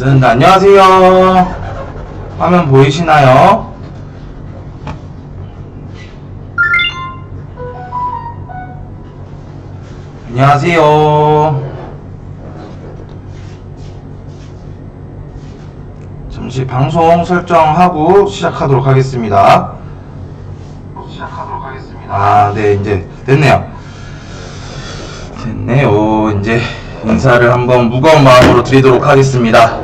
뜨는데 안녕하세요. 화면 보이시나요? 안녕하세요. 잠시 방송 설정하고 시작하도록 하겠습니다. 시작하도록 하겠습니다. 아, 네, 이제 됐네요. 됐네요. 이제 인사를 한번 무거운 마음으로 드리도록 하겠습니다.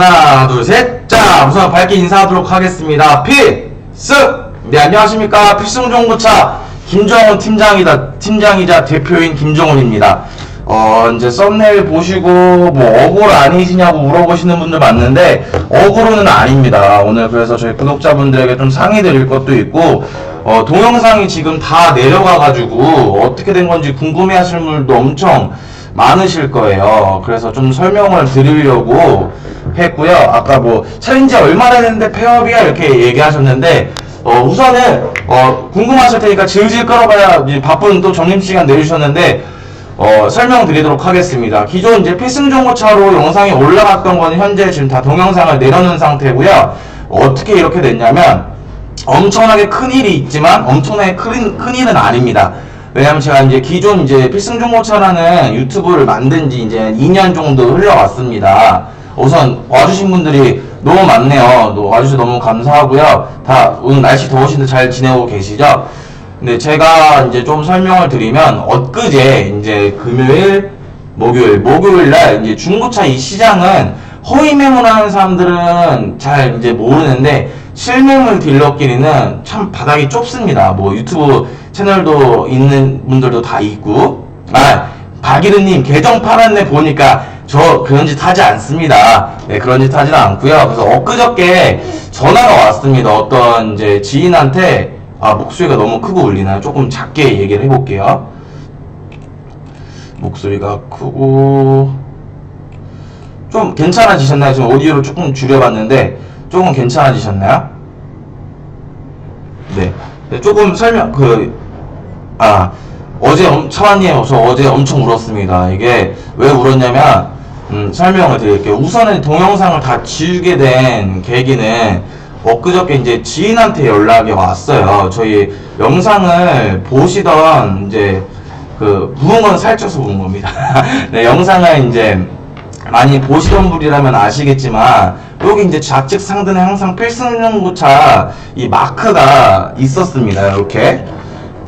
하나, 둘, 셋. 자, 우선 밝게 인사하도록 하겠습니다. 필승! 네, 안녕하십니까. 필승정보차 김정은 팀장이다, 팀장이자 대표인 김정은입니다. 어, 이제 썸네일 보시고, 뭐, 어골 아니시냐고 물어보시는 분들 많은데, 어골은 아닙니다. 오늘 그래서 저희 구독자분들에게 좀 상의 드릴 것도 있고, 어, 동영상이 지금 다 내려가 가지고, 어떻게 된 건지 궁금해 하실 분들도 엄청 많으실 거예요. 그래서 좀 설명을 드리려고 했고요. 아까 뭐 챌린지 얼마나 됐는데 폐업이야 이렇게 얘기하셨는데 어, 우선은 어, 궁금하실 테니까 질질 끌어봐야 이제 바쁜 또 점심시간 내주셨는데 어, 설명드리도록 하겠습니다. 기존 이제 필승정보차로 영상이 올라갔던 건 현재 지금 다 동영상을 내려놓은 상태고요. 어떻게 이렇게 됐냐면 엄청나게 큰 일이 있지만 엄청나게 큰, 큰 일은 아닙니다. 왜냐면 제가 이제 기존 이제 필승정보차라는 유튜브를 만든 지 이제 2년 정도 흘러왔습니다. 우선 와주신 분들이 너무 많네요. 너- 와주셔서 너무 감사하고요. 다 오늘 날씨 더우신데 잘 지내고 계시죠? 근데 제가 이제 좀 설명을 드리면 엊그제 이제 금요일, 목요일, 목요일 날 이제 중고차 이 시장은 허위 매물하는 사람들은 잘 이제 모르는데 실매물 딜러끼리는 참 바닥이 좁습니다. 뭐 유튜브 채널도 있는 분들도 다 있고 아 박이르님 계정 팔았네 보니까 저 그런 짓 하지 않습니다. 네 그런 짓 하지는 않고요. 그래서 엊그저께 전화가 왔습니다. 어떤 이제 지인한테 아 목소리가 너무 크고 울리나요? 조금 작게 얘기를 해볼게요. 목소리가 크고 좀 괜찮아지셨나요? 지금 오디오를 조금 줄여봤는데 조금 괜찮아지셨나요? 네. 네, 조금 설명 그 아 어제 엄, 차관님 저 어제 엄청 울었습니다. 이게 왜 울었냐면 음, 설명을 드릴게요. 우선은 동영상을 다 지우게 된 계기는 엊그저께 이제 지인한테 연락이 왔어요. 저희 영상을 보시던 이제 그건 살쪄서 부은 겁니다. 네, 영상을 이제 많이 보시던 분이라면 아시겠지만 여기 이제 좌측 상단에 항상 필승정보차 이 마크가 있었습니다. 이렇게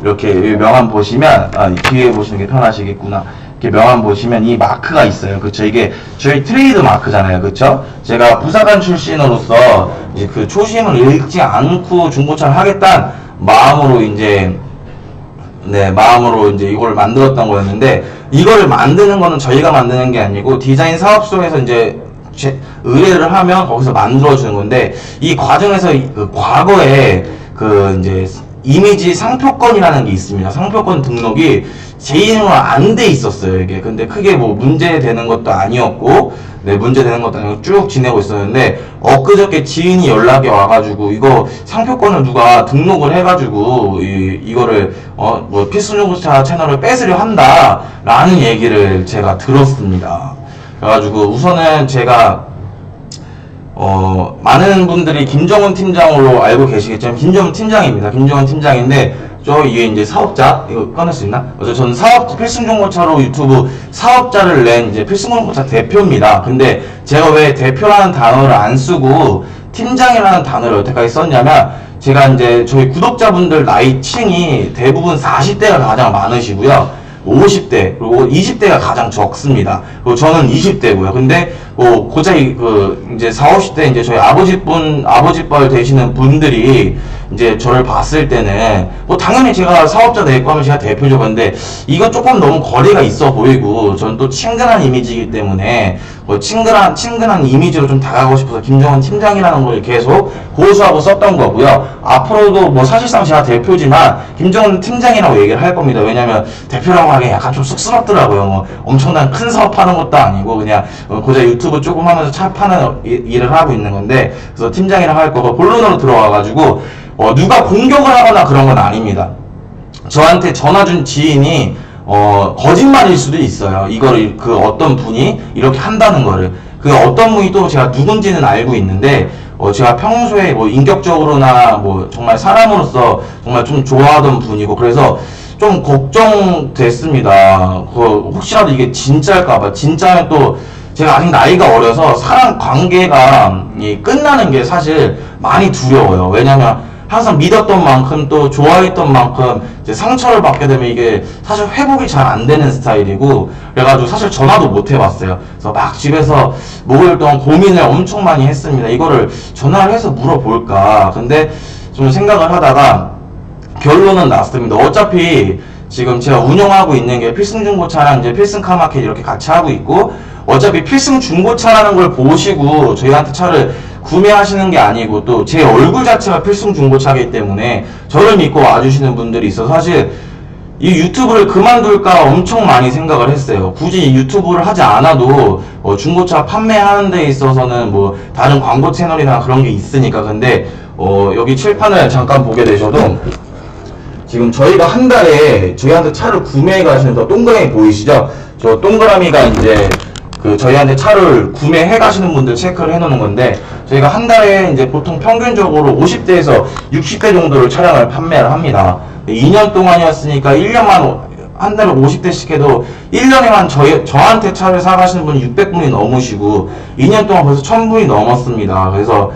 이렇게 이 명함 보시면 아, 이 뒤에 보시는 게 편하시겠구나. 이렇게 명함 보시면 이 마크가 있어요. 그쵸? 이게 저희 트레이드 마크잖아요. 그쵸? 제가 부사관 출신으로서 이제 그 초심을 잃지 않고 중고차를 하겠다는 마음으로 이제 네, 마음으로 이제 이걸 만들었던 거였는데, 이거를 만드는 거는 저희가 만드는 게 아니고, 디자인 사업소에서 이제 제- 의뢰를 하면 거기서 만들어주는 건데, 이 과정에서 이- 그 과거에 그 이제 이미지 상표권이라는 게 있습니다. 상표권 등록이 제 이름으로 안 돼 있었어요, 이게. 근데 크게 뭐 문제 되는 것도 아니었고, 네, 문제 되는 것도 아니고 쭉 지내고 있었는데, 엊그저께 지인이 연락이 와가지고, 이거 상표권을 누가 등록을 해가지고, 이, 이거를, 어, 뭐, 필수정보차 채널을 뺏으려 한다, 라는 얘기를 제가 들었습니다. 그래가지고, 우선은 제가, 어, 많은 분들이 김정은 팀장으로 알고 계시겠지만, 김정은 팀장입니다. 김정은 팀장인데, 저 이게 이제 사업자, 이거 꺼낼 수 있나? 어제 저는 사업, 필승정보차로 유튜브 사업자를 낸 이제 필승정보차 대표입니다. 근데 제가 왜 대표라는 단어를 안 쓰고, 팀장이라는 단어를 여태까지 썼냐면, 제가 이제 저희 구독자분들 나이층이 대부분 40대가 가장 많으시고요. 50대 그리고 20대가 가장 적습니다. 그리고 저는 20대고요. 근데 뭐 고작이 그 이제 4, 50대 이제 저희 아버지분 아버지뻘 되시는 분들이 이제 저를 봤을 때는 뭐 당연히 제가 사업자 내고 하면 제가 대표죠. 근데 이거 조금 너무 거리가 있어 보이고 저는 또 친근한 이미지이기 때문에 뭐 친근한 친근한 이미지로 좀 다가가고 싶어서 김정은 팀장이라는 걸 계속 고수하고 썼던 거고요. 앞으로도 뭐 사실상 제가 대표지만 김정은 팀장이라고 얘기를 할 겁니다. 왜냐면 대표라고 하기 약간 좀 쑥스럽더라고요. 뭐 엄청난 큰 사업 하는 것도 아니고 그냥 어, 고작 유튜브 조금 하면서 차 파는 이- 일을 하고 있는 건데 그래서 팀장이라고 할 거고 본론으로 들어와가지고 어, 누가 공격을 하거나 그런 건 아닙니다. 저한테 전화 준 지인이 어, 거짓말일 수도 있어요. 이거를 그 어떤 분이 이렇게 한다는 거를. 그 어떤 분이 또 제가 누군지는 알고 있는데, 어, 제가 평소에 뭐 인격적으로나 뭐 정말 사람으로서 정말 좀 좋아하던 분이고, 그래서 좀 걱정됐습니다. 그 혹시라도 이게 진짜일까봐. 진짜면 또 제가 아직 나이가 어려서 사람 관계가 이 끝나는 게 사실 많이 두려워요. 왜냐면 항상 믿었던 만큼 또 좋아했던 만큼 상처를 받게 되면 이게 사실 회복이 잘 안 되는 스타일이고 그래가지고 사실 전화도 못 해봤어요. 그래서 막 집에서 목요일 동안 고민을 엄청 많이 했습니다. 이거를 전화를 해서 물어볼까. 근데 좀 생각을 하다가 결론은 났습니다. 어차피 지금 제가 운영하고 있는 게 필승 중고차랑 이제 필승 카마켓 이렇게 같이 하고 있고 어차피 필승 중고차라는 걸 보시고 저희한테 차를 구매하시는 게 아니고 또 제 얼굴 자체가 필승 중고차이기 때문에 저를 믿고 와주시는 분들이 있어서 사실 이 유튜브를 그만둘까 엄청 많이 생각을 했어요. 굳이 이 유튜브를 하지 않아도 어, 중고차 판매하는 데 있어서는 뭐 다른 광고 채널이나 그런 게 있으니까 근데 어, 여기 칠판을 잠깐 보게 되셔도 지금 저희가 한 달에 저희한테 차를 구매해 가시는 저 동그라미 보이시죠? 저 동그라미가 이제 그 저희한테 차를 구매해 가시는 분들 체크를 해 놓는 건데 저희가 한 달에 이제 보통 평균적으로 50대에서 60대 정도를 차량을 판매를 합니다. 2년 동안이었으니까 1년만 한 달에 50대씩 해도 1년에만 저희, 저한테 차를 사가시는 분이 600분이 넘으시고 2년 동안 벌써 1000분이 넘었습니다. 그래서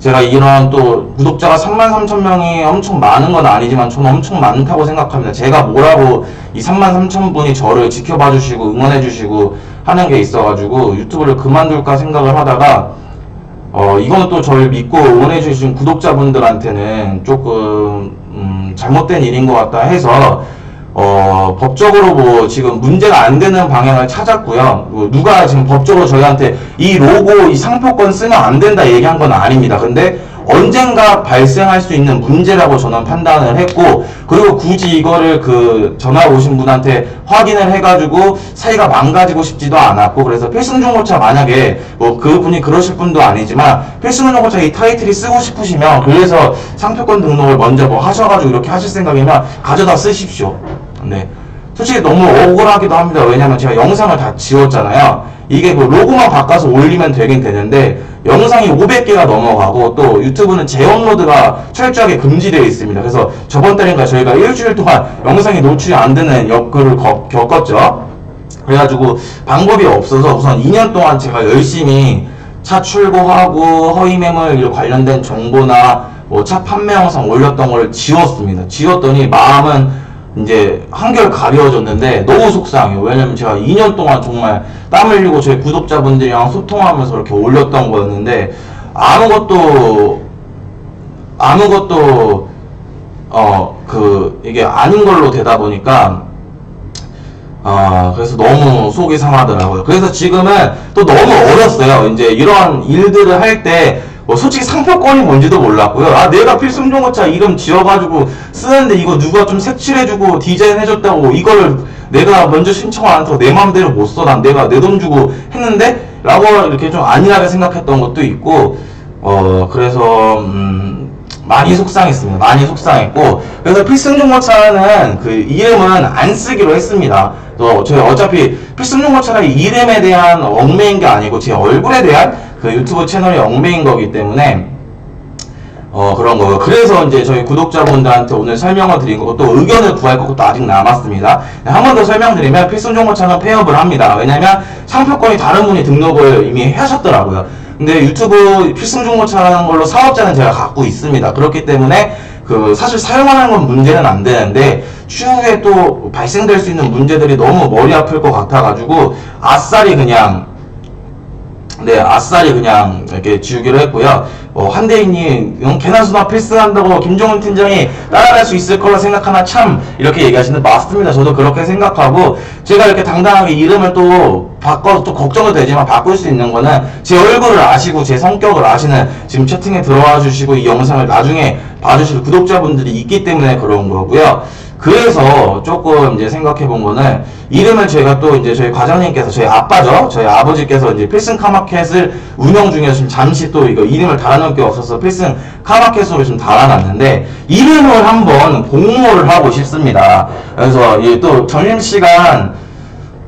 제가 이런 또 구독자가 3만 3천 명이 엄청 많은 건 아니지만 저는 엄청 많다고 생각합니다. 제가 뭐라고 이 3만 3천 분이 저를 지켜봐 주시고 응원해 주시고 하는 게 있어가지고 유튜브를 그만둘까 생각을 하다가 어 이거는 또 저를 믿고 응원해 주신 구독자분들한테는 조금 음, 잘못된 일인 것 같다 해서 어, 법적으로 뭐 지금 문제가 안 되는 방향을 찾았고요. 뭐 누가 지금 법적으로 저희한테 이 로고, 이 상표권 쓰면 안 된다 얘기한 건 아닙니다. 근데 언젠가 발생할 수 있는 문제라고 저는 판단을 했고, 그리고 굳이 이거를 그 전화 오신 분한테 확인을 해가지고 사이가 망가지고 싶지도 않았고, 그래서 필승중고차 만약에 뭐 그 분이 그러실 분도 아니지만, 필승중고차 이 타이틀이 쓰고 싶으시면, 그래서 상표권 등록을 먼저 뭐 하셔가지고 이렇게 하실 생각이면 가져다 쓰십시오. 네. 솔직히 너무 억울하기도 합니다. 왜냐면 제가 영상을 다 지웠잖아요. 이게 그 로고만 바꿔서 올리면 되긴 되는데 영상이 500개가 넘어가고 또 유튜브는 재업로드가 철저하게 금지되어 있습니다. 그래서 저번 달인가 저희가 일주일 동안 영상이 노출이 안 되는 역을 겪었죠. 그래가지고 방법이 없어서 우선 2년 동안 제가 열심히 차 출고하고 허위 매물 관련된 정보나 뭐 차 판매 영상 올렸던 걸 지웠습니다. 지웠더니 마음은 이제 한결 가벼워졌는데 너무 속상해요. 왜냐면 제가 2년 동안 정말 땀 흘리고 저희 구독자분들이랑 소통하면서 이렇게 올렸던 거였는데 아무것도 아무것도 어 그 이게 아닌 걸로 되다 보니까 아, 그래서 너무 속이 상하더라고요. 그래서 지금은 또 너무 어렸어요. 이제 이런 일들을 할 때, 뭐 솔직히 상표권이 뭔지도 몰랐고요. 아, 내가 필승종고차 이름 지어가지고 쓰는데 이거 누가 좀 색칠해주고 디자인해줬다고 이거를 내가 먼저 신청 안 해서 내 마음대로 못 써. 난 내가 내 돈 주고 했는데? 라고 이렇게 좀 안일하게 생각했던 것도 있고, 어, 그래서, 음, 많이 속상했습니다. 많이 속상했고 그래서 필승 중고차는 그 이름은 안 쓰기로 했습니다. 또 저희 어차피 필승 중고차는 이름에 대한 얽매인 게 아니고 제 얼굴에 대한 그 유튜브 채널이 얽매인 거기 때문에 어 그런 거요. 그래서 이제 저희 구독자분들한테 오늘 설명을 드린 거고 또 의견을 구할 것도 아직 남았습니다. 네, 한번 더 설명드리면 필승중고차는 폐업을 합니다. 왜냐면 상표권이 다른 분이 등록을 이미 하셨더라고요. 근데 유튜브 필승중고차라는 걸로 사업자는 제가 갖고 있습니다. 그렇기 때문에 그 사실 사용하는 건 문제는 안 되는데 추후에 또 발생될 수 있는 문제들이 너무 머리 아플 것 같아가지고 아싸리 그냥 네, 아싸리 그냥 이렇게 지우기로 했고요. 어, 한대인님, 응, 개나수나 필승한다고 김종훈 팀장이 따라갈 수 있을 거라 생각하나 참 이렇게 얘기하시는데 맞습니다. 저도 그렇게 생각하고 제가 이렇게 당당하게 이름을 또 바꿔서 또 걱정은 되지만 바꿀 수 있는 거는 제 얼굴을 아시고 제 성격을 아시는 지금 채팅에 들어와 주시고 이 영상을 나중에 봐주실 구독자분들이 있기 때문에 그런 거고요. 그래서 조금 이제 생각해 본 거는 이름을 저희가 또 이제 저희 과장님께서 저희 아빠죠? 저희 아버지께서 이제 필승 카마켓을 운영 중에서 지금 잠시 또 이거 이름을 달아놓을 게 없어서 필승 카마켓으로 좀 달아놨는데 이름을 한번 공모를 하고 싶습니다. 그래서 이또 점심시간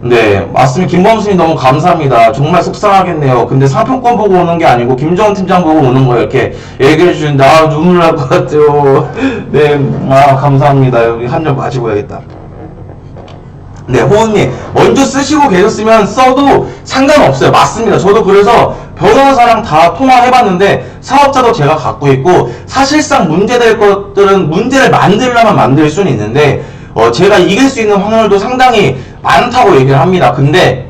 네, 맞습니다. 김범수님 너무 감사합니다. 정말 속상하겠네요. 근데 상품권 보고 오는 게 아니고 김정은 팀장 보고 오는 거 이렇게 얘기해 주는데 아 눈물 날 것 같아요. 네, 아 감사합니다. 여기 한잔 마시고 야겠다. 네, 호은님 먼저 쓰시고 계셨으면 써도 상관없어요. 맞습니다. 저도 그래서 변호사랑 다 통화해봤는데 사업자도 제가 갖고 있고 사실상 문제될 것들은 문제를 만들려면 만들 수는 있는데 어, 제가 이길 수 있는 확률도 상당히 많다고 얘기를 합니다. 근데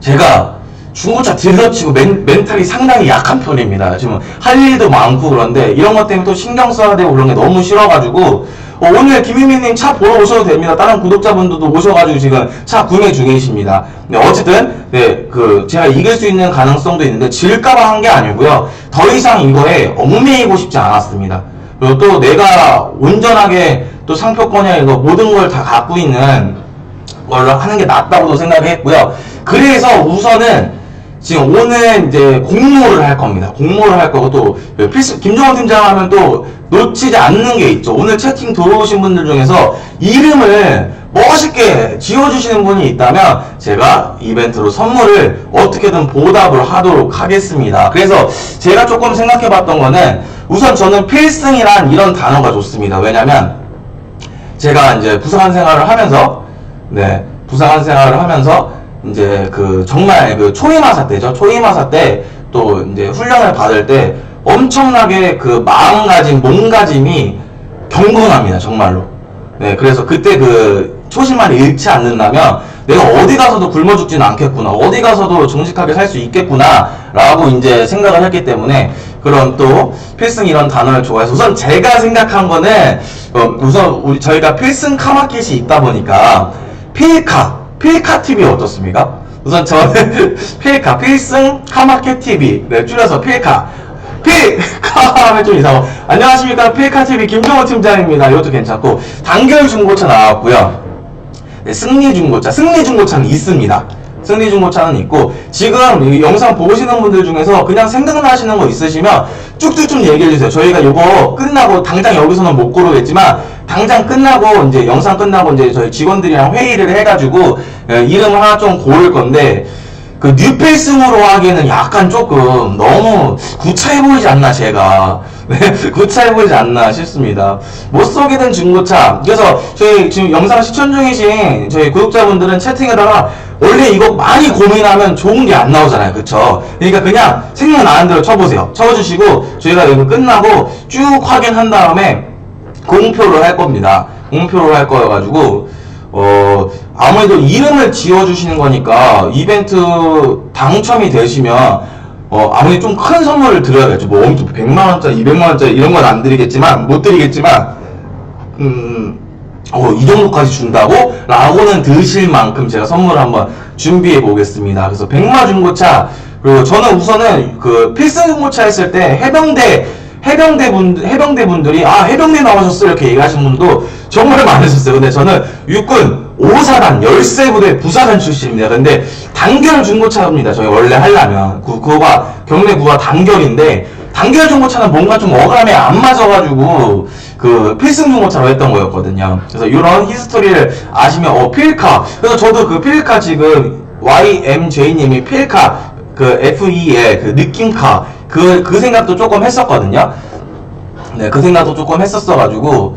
제가 중고차 딜러치고 멘, 멘탈이 상당히 약한 편입니다. 지금 할 일도 많고 그런데 이런 것 때문에 또 신경 써야 되고 그런 게 너무 싫어가지고 어, 오늘 김희민님 차 보러 오셔도 됩니다. 다른 구독자분들도 오셔가지고 지금 차 구매 중이십니다. 네, 어쨌든 네, 그 제가 이길 수 있는 가능성도 있는데 질까봐 한 게 아니고요. 더 이상 이거에 얽매이고 싶지 않았습니다. 그리고 또 내가 온전하게 또 상표권이나 이거 모든 걸 다 갖고 있는 걸로 하는 게 낫다고도 생각했고요. 그래서 우선은 지금 오늘 이제 공모를 할 겁니다. 공모를 할 거고 또 필수 김종원 팀장 하면 또 놓치지 않는 게 있죠. 오늘 채팅 들어오신 분들 중에서 이름을 멋있게 지어주시는 분이 있다면 제가 이벤트로 선물을 어떻게든 보답을 하도록 하겠습니다. 그래서 제가 조금 생각해봤던 거는 우선 저는 필승이란 이런 단어가 좋습니다. 왜냐면 제가 이제 부사관 생활을 하면서 네 부사관 생활을 하면서 이제 그 정말 그 초임하사 때죠. 초임하사 때 또 이제 훈련을 받을 때 엄청나게 그 마음가짐 몸가짐이 경건합니다 정말로. 네 그래서 그때 그 초심만 잃지 않는다면 내가 어디 가서도 굶어 죽지는 않겠구나. 어디 가서도 정직하게 살 수 있겠구나 라고 이제 생각을 했기 때문에 그런 또 필승 이런 단어를 좋아해서 우선 제가 생각한 거는 어, 우선 우리 저희가 필승 카마켓이 있다 보니까 필카 필카 TV 어떻습니까? 우선 저는 필카 필승 카마켓 TV 네 줄여서 필카. 하면 좀 이상하고. 안녕하십니까. 필카 TV 김정호 팀장입니다. 이것도 괜찮고. 단결 중고차 나왔고요. 네, 승리 중고차, 승리 중고차는 있습니다. 승리 중고차는 있고 지금 이 영상 보시는 분들 중에서 그냥 생각나시는 거 있으시면 쭉쭉 좀 얘기해 주세요. 저희가 이거 끝나고 당장 여기서는 못 고르겠지만 당장 끝나고 이제 영상 끝나고 이제 저희 직원들이랑 회의를 해가지고 예, 이름 하나 좀 고를 건데 그 뉴페이스으로 하기에는 약간 조금 너무 구차해 보이지 않나 제가. 네, 구차해 보이지 않나 싶습니다. 못 쏘게 된 중고차. 그래서 저희 지금 영상 시청 중이신 저희 구독자분들은 채팅에다가 원래 이거 많이 고민하면 좋은 게 안 나오잖아요. 그쵸? 그러니까 그냥 생각나는 대로 쳐보세요. 쳐주시고 저희가 이거 끝나고 쭉 확인한 다음에 공표를 할 겁니다 공표를 할 거여가지고 어, 아무래도 이름을 지어주시는 거니까 이벤트 당첨이 되시면 어, 아무래도 좀 큰 선물을 드려야겠죠. 뭐 엄청 100만 원짜리, 200만 원짜리 이런 건 안 드리겠지만, 못 드리겠지만, 음, 어, 이 정도까지 준다고? 라고는 드실 만큼 제가 선물을 한번 준비해 보겠습니다. 그래서 백마 중고차, 그리고 저는 우선은 그 필승 중고차 했을 때 해병대, 해병대 분, 해병대 분들이, 아, 해병대 나오셨어. 이렇게 얘기하시는 분도 정말 많으셨어요. 근데 저는 육군 5사단 열세부대 부사단 출신입니다. 근데 단결 중고차입니다. 저희 원래 하려면. 그, 그거가 경례 구가 단결인데, 단결 중고차는 뭔가 좀 어감에 안 맞아가지고, 그 필승 중고차로 했던 거였거든요. 그래서 이런 히스토리를 아시면, 어, 필카. 그래서 저도 그 필카 지금, YMJ님이 필카, 그 FE의 그 느낌카, 그, 그 생각도 조금 했었거든요. 네, 그 생각도 조금 했었어가지고,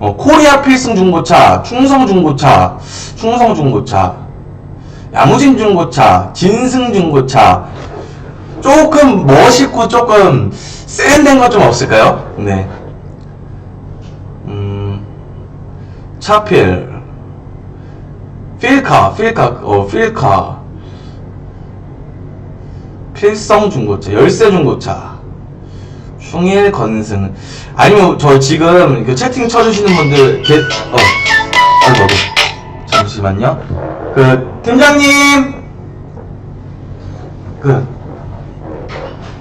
어, 코리아 필승 중고차, 충성 중고차, 충성 중고차, 야무진 중고차, 진승 중고차, 조금 멋있고 조금 세련된 것 좀 없을까요? 네. 음, 차필, 필카, 필카, 어, 필카, 필성 중고차, 열쇠 중고차, 충일 건승. 아니면 저 지금 그 채팅 쳐주시는 분들 게, 어, 아이고, 잠시만요. 그 팀장님, 그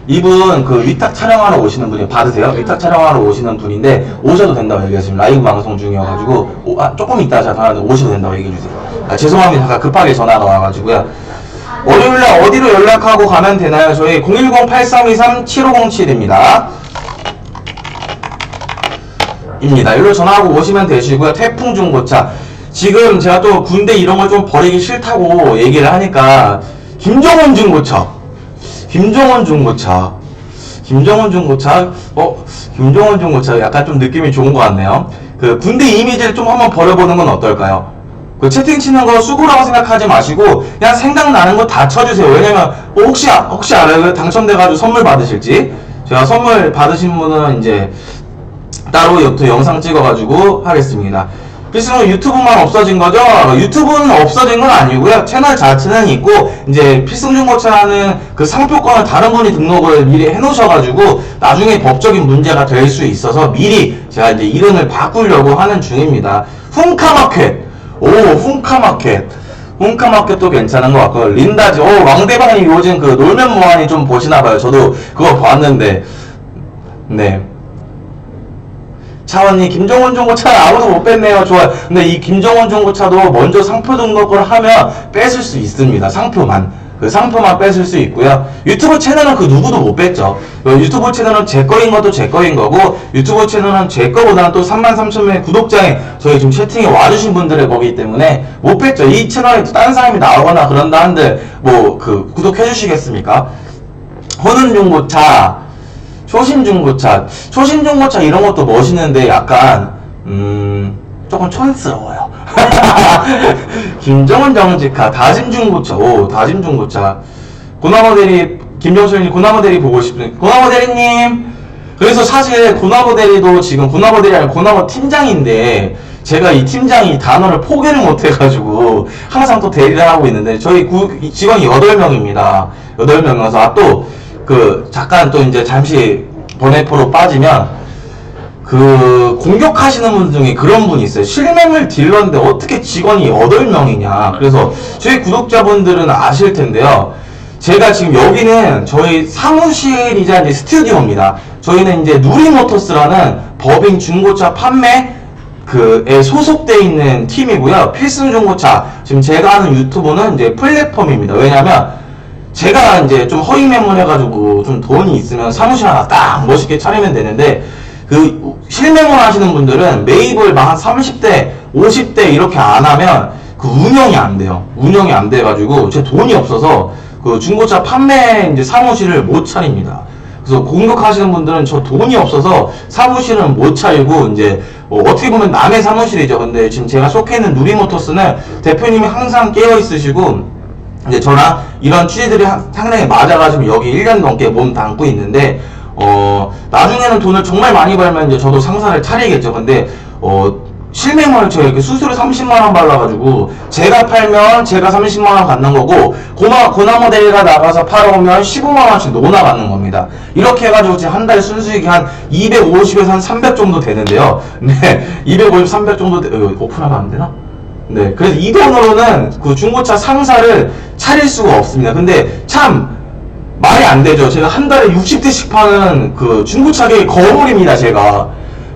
이분 그 위탁 촬영하러 오시는 분이 받으세요? 위탁 촬영하러 오시는 분인데 오셔도 된다고 얘기했습니다. 라이브 방송 중이어가지고 오, 아, 조금 이따 제가 전화하는데 오셔도 된다고 얘기해 주세요. 아, 죄송합니다. 급하게 전화가 와가지고요. 월요일날 어디로 연락하고 가면 되나요? 저희 010-8323-7507입니다. 입니다. 여기로 전화하고 오시면 되시고요. 태풍 중고차. 지금 제가 또 군대 이런 걸 좀 버리기 싫다고 얘기를 하니까 김정은 중고차. 김정은 중고차. 김정은 중고차. 어, 김정은 중고차 약간 좀 느낌이 좋은 것 같네요. 그 군대 이미지를 좀 한번 버려보는 건 어떨까요? 그 채팅 치는 거 수고라고 생각하지 마시고 그냥 생각나는 거 다 쳐주세요. 왜냐면 뭐 혹시 아- 혹시 알아요? 당첨돼가지고 선물 받으실지. 제가 선물 받으신 분은 이제 따로 또 영상 찍어가지고 하겠습니다. 필수는 유튜브만 없어진 거죠? 유튜브는 없어진 건 아니고요. 채널 자체는 있고, 이제 필승중고차는 그 상표권을 다른 분이 등록을 미리 해놓으셔가지고, 나중에 법적인 문제가 될 수 있어서 미리 제가 이제 이름을 바꾸려고 하는 중입니다. 훔카마켓. 오, 훔카마켓. 훔카마켓도 괜찮은 것 같고, 린다지. 오, 왕대방이 요즘 그 놀면 뭐하니 좀 보시나봐요. 저도 그거 봤는데, 네. 차원이 김정은 중고차 아무도 못 뺐네요. 좋아요. 근데 이 김정은 중고차도 먼저 상표 등록을 하면 뺏을 수 있습니다. 상표만. 그 상표만 뺏을 수 있고요. 유튜브 채널은 그 누구도 못 뺐죠. 그 유튜브 채널은 제 거인 것도 제 거인 거고, 유튜브 채널은 제 거보다는 또 33,000명의 구독자에 저희 지금 채팅에 와주신 분들의 거기 때문에 못 뺐죠. 이 채널에 또 다른 사람이 나오거나 그런다 한들, 뭐, 그, 구독해 주시겠습니까? 호는 중고차, 초신 중고차, 초신 중고차 이런 것도 멋있는데 약간 음 조금 촌스러워요. 김정은 정직하 다짐 중고차, 오 다짐 중고차. 고나모 대리 김정수님 고나모 대리 보고 싶은 고나모 대리님. 그래서 사실 고나모 대리도 지금 고나모 대리 아니라 고나모 팀장인데 제가 이 팀장이 단어를 포기를 못 해가지고 항상 또 대리를 하고 있는데 저희 구, 이 직원이 8명입니다. 8명이어서 아, 또그 잠깐 또 이제 잠시 번외포로 빠지면 그 공격하시는 분 중에 그런 분이 있어요. 실명을 딜러인데 어떻게 직원이 8명이냐. 그래서 저희 구독자분들은 아실 텐데요. 제가 지금 여기는 저희 사무실이자 이제 스튜디오입니다. 저희는 이제 누리모터스라는 법인 중고차 판매 그에 소속돼 있는 팀이고요. 필승 중고차 지금 제가 하는 유튜브는 이제 플랫폼입니다. 왜냐면 제가 이제 좀 허위 매물해가지고 좀 돈이 있으면 사무실 하나 딱 멋있게 차리면 되는데 그 실명을 하시는 분들은 매입을 막한 30대, 50대 이렇게 안 하면 그 운영이 안 돼요. 운영이 안 돼가지고 제 돈이 없어서 그 중고차 판매 이제 사무실을 못 차립니다. 그래서 공격하시는 분들은 저 돈이 없어서 사무실은 못 차리고 이제 뭐 어떻게 보면 남의 사무실이죠. 근데 지금 제가 속해 있는 누리모터스는 대표님이 항상 깨어 있으시고 이제 저랑 이런 취지들이 하- 상당히 맞아가지고 여기 1년 넘게 몸 담고 있는데 어 나중에는 돈을 정말 많이 벌면 이제 저도 상사를 차리겠죠. 근데 어 제가 이렇게 수수료 30만 원 발라가지고 제가 팔면 제가 30만 원 받는 거고 고마 고나모 대리가 나가서 팔아오면 15만 원씩 노나가는 겁니다. 이렇게 해가지고 지금 한달 순수익이 한 250에서 한 300 정도 되는데요. 네, 250, 300 정도 되, 어, 오픈하면 안 되나? 네, 그래서 이 돈으로는 그 중고차 상사를 차릴 수가 없습니다. 근데 참 말이 안 되죠. 제가 한 달에 60대씩 파는 그 중고차계 거물입니다, 제가.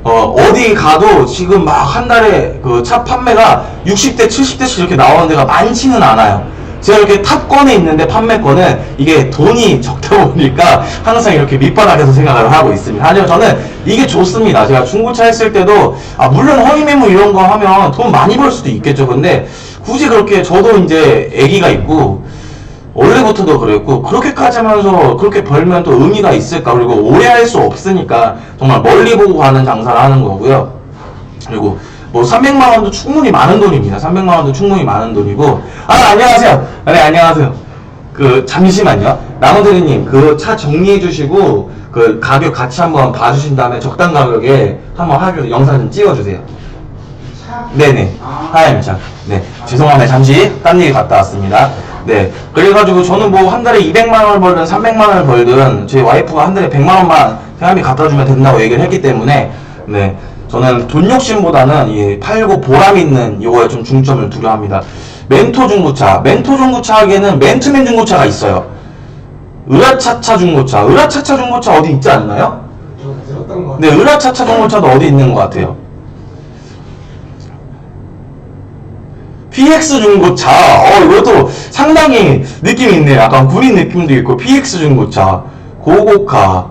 어, 어디 가도 지금 막 한 달에 그 차 판매가 60대, 70대씩 이렇게 나오는 데가 많지는 않아요. 제가 이렇게 탑권에 있는데 판매권은 이게 돈이 적다 보니까 항상 이렇게 밑바닥에서 생각을 하고 있습니다. 하지만 저는 이게 좋습니다. 제가 중고차 했을 때도 아 물론 허위 매물 이런 거 하면 돈 많이 벌 수도 있겠죠. 근데 굳이 그렇게 저도 이제 아기가 있고 원래부터도 그랬고 그렇게까지 하면서 그렇게 벌면 또 의미가 있을까 그리고 오래 할수 없으니까 정말 멀리 보고 가는 장사를 하는 거고요. 그리고 뭐 300만 원도 충분히 많은 돈입니다. 300만 원도 충분히 많은 돈이고 아 안녕하세요. 네 안녕하세요. 그 잠시만요. 나무대리님 그 차 정리해 주시고 그 가격 같이 한번 봐주신 다음에 적당 가격에 한번 하기로 영상 좀 찍어주세요. 네네. 하얀 차. 네. 죄송합니다. 잠시 딴 얘기 갔다 왔습니다. 네. 그래가지고 저는 뭐 한 달에 200만 원을 벌든 300만 원을 벌든 제 와이프가 한 달에 100만 원만 생활비 갖다 주면 된다고 얘기를 했기 때문에 네. 저는 돈 욕심보다는 이 팔고 보람 있는 이거에 좀 중점을 두려 합니다. 멘토 중고차. 멘토 중고차 하기에는 멘트맨 중고차가 있어요. 으라차차 중고차. 으라차차 중고차 어디 있지 않나요? 네, 으라차차 중고차도 어디 있는 것 같아요. PX 중고차. 어, 이것도 상당히 느낌이 있네요. 약간 군인 느낌도 있고, PX 중고차. 고고카.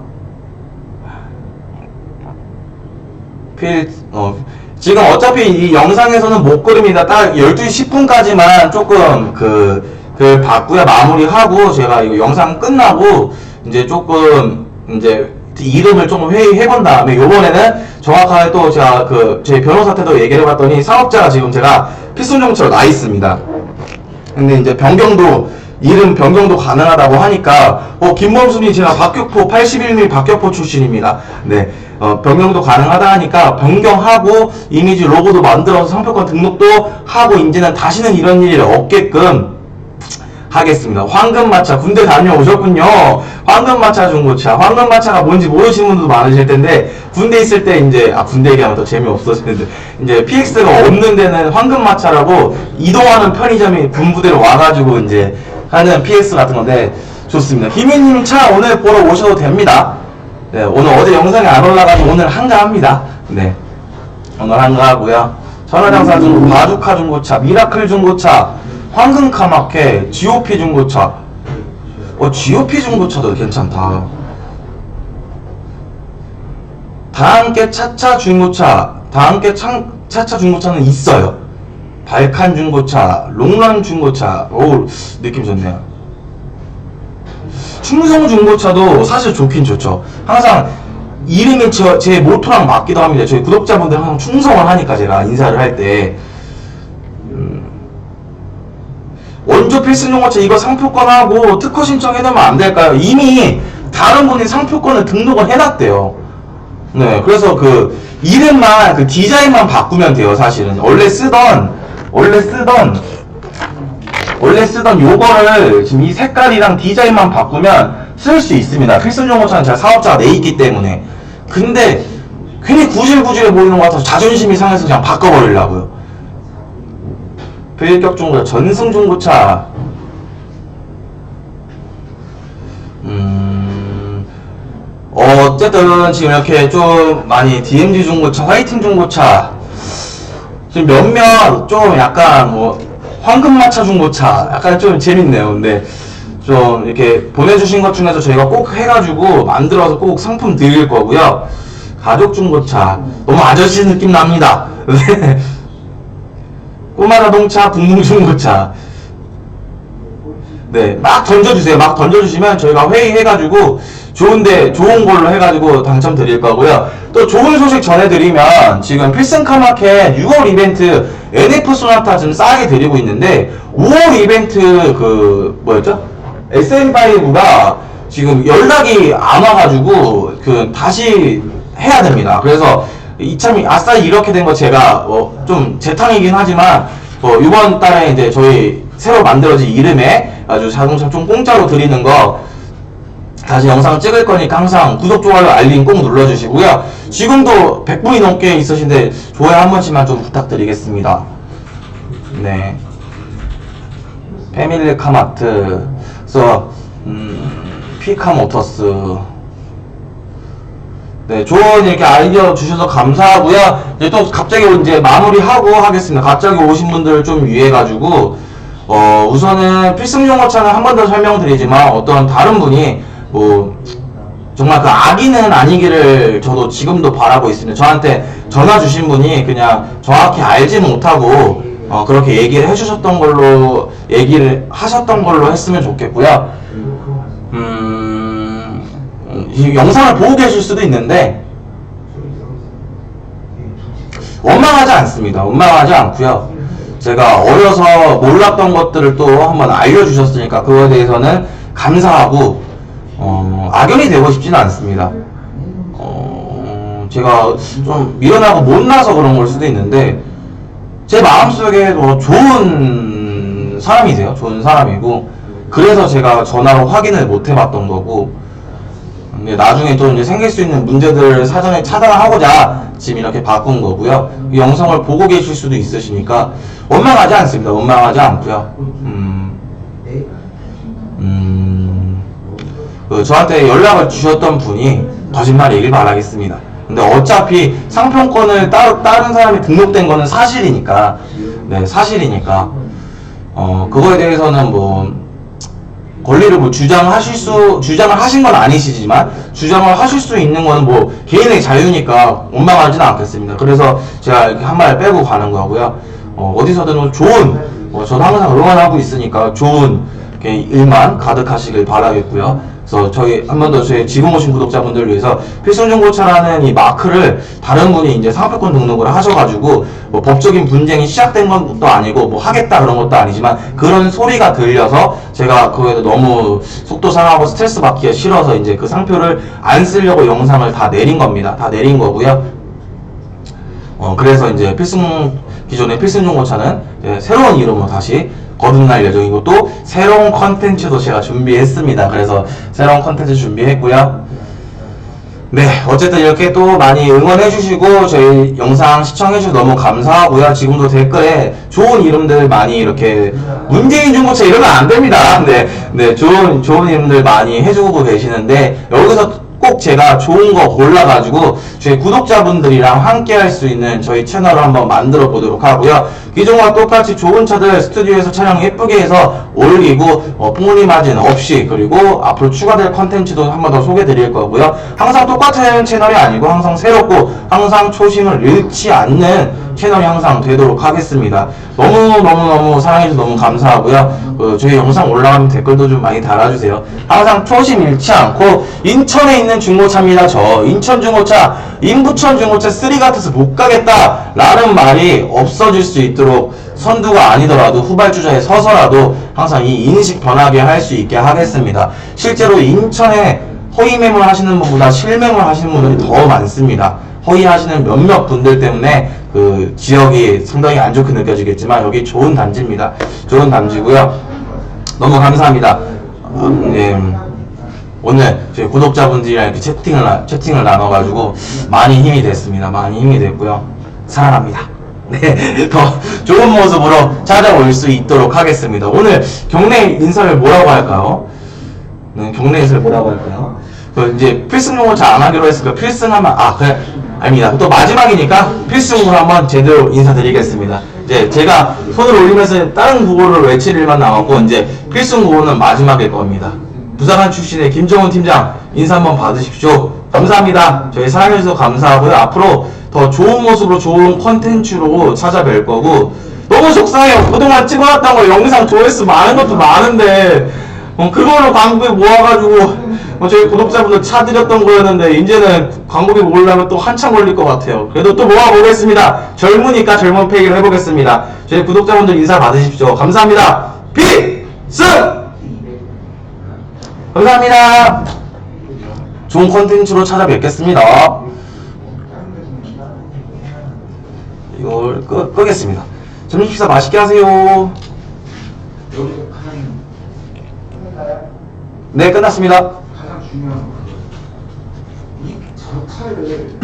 필, 어, 지금 어차피 이 영상에서는 못 그립니다. 딱 12시 10분까지만 조금 그, 그 봤고요. 마무리하고 제가 이거 영상 끝나고 이제 조금 이제 이름을 조금 회의해본 다음에 요번에는 정확하게 또 제가 그 제 변호사 한테도 얘기를 해봤더니 사업자가 지금 제가 필손 정처로 나 있습니다. 근데 이제 변경도 이름 변경도 가능하다고 하니까 어 김범순이 제가 박격포 81mm 박격포 출신입니다. 네. 어, 변경도 가능하다 하니까 변경하고 이미지 로고도 만들어서 상표권 등록도 하고 이제는 다시는 이런 일이 없게끔 하겠습니다. 황금마차 군대 다녀오셨군요. 황금마차 중고차. 황금마차가 뭔지 모르시는 분들도 많으실 텐데 군대 있을 때 이제 아 군대 얘기하면 더 재미없어지는데 이제 PX가 없는 데는 황금마차라고 이동하는 편의점이 군부대로 와가지고 이제 하는 PX 같은 건데 좋습니다. 희민님 차 오늘 보러 오셔도 됩니다. 네 오늘 어제 영상이 안 올라가서 오늘 한가합니다. 네 오늘 한가하고요. 천하장사 중고, 바주카 중고차, 미라클 중고차, 황금 카마케, GOP 중고차. 어, GOP 중고차도 괜찮다. 다함께 차차 중고차, 다함께 창, 차차 중고차는 있어요. 발칸 중고차, 롱런 중고차, 오, 느낌 좋네요. 충성 중고차도 사실 좋긴 좋죠. 항상 이름이 저, 제 모토랑 맞기도 합니다. 저희 구독자분들 항상 충성을 하니까 제가 인사를 할 때. 원조 필승 용어차 이거 상표권하고 특허 신청해놓으면 안 될까요? 이미 다른 분이 상표권을 등록을 해놨대요. 네, 그래서 그 이름만 그 디자인만 바꾸면 돼요, 사실은. 원래 쓰던 원래 쓰던 원래 쓰던 요거를 지금 이 색깔이랑 디자인만 바꾸면 쓸 수 있습니다. 필승 용어차는 제가 사업자가 내 있기 때문에. 근데 괜히 구질구질해 보이는 것 같아서 자존심이 상해서 그냥 바꿔버리려고요. 필격 중고차, 전승 중고차. 음, 어쨌든 지금 이렇게 좀 많이 DMG 중고차, 화이팅 중고차. 지금 몇몇 좀 약간 뭐 황금마차 중고차 약간 좀 재밌네요. 근데 좀 이렇게 보내주신 것 중에서 저희가 꼭 해가지고 만들어서 꼭 상품 드릴 거고요. 가족 중고차 너무 아저씨 느낌 납니다. 네. 꼬마 자동차, 붕붕 중고차. 네, 막 던져주세요. 막 던져주시면 저희가 회의해가지고 좋은데 좋은 걸로 해가지고 당첨 드릴 거고요. 또 좋은 소식 전해드리면 지금 필승카마켓 6월 이벤트 NF 소나타 지금 싸게 드리고 있는데 5월 이벤트 그 뭐였죠? SM5가 지금 연락이 안 와가지고 그 다시 해야 됩니다. 그래서 이참이 아싸 이렇게 된 거 제가 어, 좀 재탕이긴 하지만 어, 이번 달에 이제 저희 새로 만들어진 이름에 아주 자동차 좀 공짜로 드리는 거 다시 영상 찍을 거니까 항상 구독, 좋아요, 알림 꼭 눌러주시고요. 지금도 100분이 넘게 있으신데 좋아요 한 번씩만 좀 부탁드리겠습니다. 네. 패밀리 카마트, 그래서 음, 피카 모터스. 네, 좋은 이렇게 아이디어 주셔서 감사하고요. 이제 또 갑자기 이제 마무리하고 하겠습니다. 갑자기 오신 분들 좀 위해가지고 어, 우선은 필승 용어차는 한 번 더 설명드리지만 어떤 다른 분이 뭐 정말 그 악의는 아니기를 저도 지금도 바라고 있습니다. 저한테 전화 주신 분이 그냥 정확히 알지 못하고 어, 그렇게 얘기를 해주셨던 걸로 얘기를 하셨던 걸로 했으면 좋겠고요. 음, 이 영상을 보고 계실 수도 있는데 원망하지 않습니다. 원망하지 않고요. 제가 어려서 몰랐던 것들을 또 한번 알려주셨으니까 그거에 대해서는 감사하고 어, 악연이 되고 싶지는 않습니다. 어, 제가 좀 미련하고 못나서 그런 걸 수도 있는데 제 마음속에도 좋은 사람이 세요. 좋은 사람이고 그래서 제가 전화로 확인을 못 해봤던 거고 나중에 또 이제 생길 수 있는 문제들을 사전에 차단하고자 지금 이렇게 바꾼 거고요. 이 영상을 보고 계실 수도 있으시니까 원망하지 않습니다. 원망하지 않고요. 음, 음, 그 저한테 연락을 주셨던 분이 거짓말이길 바라겠습니다. 근데 어차피 상품권을 따, 다른 사람이 등록된 거는 사실이니까, 네, 사실이니까, 어, 그거에 대해서는 뭐, 권리를 뭐 주장하실 수, 주장을 하신 건 아니시지만, 주장을 하실 수 있는 거는 뭐, 개인의 자유니까 원망하지는 않겠습니다. 그래서 제가 이렇게 한 말 빼고 가는 거고요. 어, 어디서든 뭐 좋은, 어, 저도 항상 응원하고 있으니까 좋은 일만 가득하시길 바라겠고요. 그래서 저희 한 번 더 저희 지금 오신 구독자분들 을 위해서 필승 중고차라는 이 마크를 다른 분이 이제 상표권 등록을 하셔가지고 뭐 법적인 분쟁이 시작된 것도 아니고 뭐 하겠다 그런 것도 아니지만 그런 소리가 들려서 제가 그거에도 너무 속도 상하고 스트레스 받기가 싫어서 이제 그 상표를 안 쓰려고 영상을 다 내린 겁니다. 다 내린 거고요. 어, 그래서 이제 필승, 기존의 필승 중고차는 이제 새로운 이름으로 다시 거듭날 예정이고 또 새로운 컨텐츠도 제가 준비했습니다. 그래서 새로운 컨텐츠 준비했고요. 네, 어쨌든 이렇게 또 많이 응원해주시고 저희 영상 시청해주셔서 너무 감사하고요. 지금도 댓글에 좋은 이름들 많이 이렇게 문재인 중고차 이러면 안 됩니다. 네, 네, 좋은 좋은 이름들 많이 해주고 계시는데 여기서 꼭 제가 좋은 거 골라가지고 저희 구독자분들이랑 함께 할 수 있는 저희 채널을 한번 만들어 보도록 하고요. 기존과 똑같이 좋은 차들 스튜디오에서 촬영 예쁘게 해서 올리고 어, 풍리 마진 없이 그리고 앞으로 추가될 컨텐츠도 한 번 더 소개해 드릴 거고요. 항상 똑같은 채널이 아니고 항상 새롭고 항상 초심을 잃지 않는 채널이 항상 되도록 하겠습니다. 너무너무너무 사랑해주셔서 너무 감사하고요. 그 저희 영상 올라가면 댓글도 좀 많이 달아주세요. 항상 초심 잃지 않고 인천에 있는 중고차입니다. 저 인천 중고차, 인부천 중고차 3 같아서 못 가겠다 라는 말이 없어질 수 있도록 선두가 아니더라도 후발주자에 서서라도 항상 이 인식 변하게 할 수 있게 하겠습니다. 실제로 인천에 허위 매물 하시는 분보다 실매물 하시는 분들이 더 많습니다. 허위 하시는 몇몇 분들 때문에 그 지역이 상당히 안 좋게 느껴지겠지만 여기 좋은 단지입니다. 좋은 단지고요. 너무 감사합니다. 어, 네. 오늘 저희 구독자분들이랑 이렇게 채팅을 나- 채팅을 나눠가지고 많이 힘이 됐습니다. 많이 힘이 됐고요. 사랑합니다. 네, 더 좋은 모습으로 찾아올 수 있도록 하겠습니다. 오늘 경례 인사를 뭐라고 할까요? 네, 경례 인사를 뭐라고 할까요? 그 이제 필승용을 잘안 하기로 했으니까 필승하면 아 그래 아닙니다. 또 마지막이니까 필승으로 한번 제대로 인사드리겠습니다. 이제 제가 손을 올리면서 다른 구호를 외칠 일만 남았고 이제 필승 구호는 마지막일 겁니다. 부사관 출신의 김정훈 팀장 인사 한번 받으십시오. 감사합니다. 저희 사랑해주셔서 감사하고요. 앞으로 더 좋은 모습으로 좋은 컨텐츠로 찾아뵐 거고 너무 속상해요. 그동안 찍어놨던 거 영상 조회수 많은 것도 많은데 어, 그걸로 광고비 모아가지고 어, 저희 구독자분들 차드렸던 거였는데 이제는 광고비 모으려면 또 한참 걸릴 것 같아요. 그래도 또 모아보겠습니다. 젊으니까 젊은 페이를 해보겠습니다. 저희 구독자분들 인사 받으십시오. 감사합니다. 필승! 감사합니다. 좋은 컨텐츠로 찾아뵙겠습니다. 이걸 끄, 끄겠습니다. 점심 식사 맛있게 하세요. 네, 끝났습니다. 가장 중요한 거. 이저 차를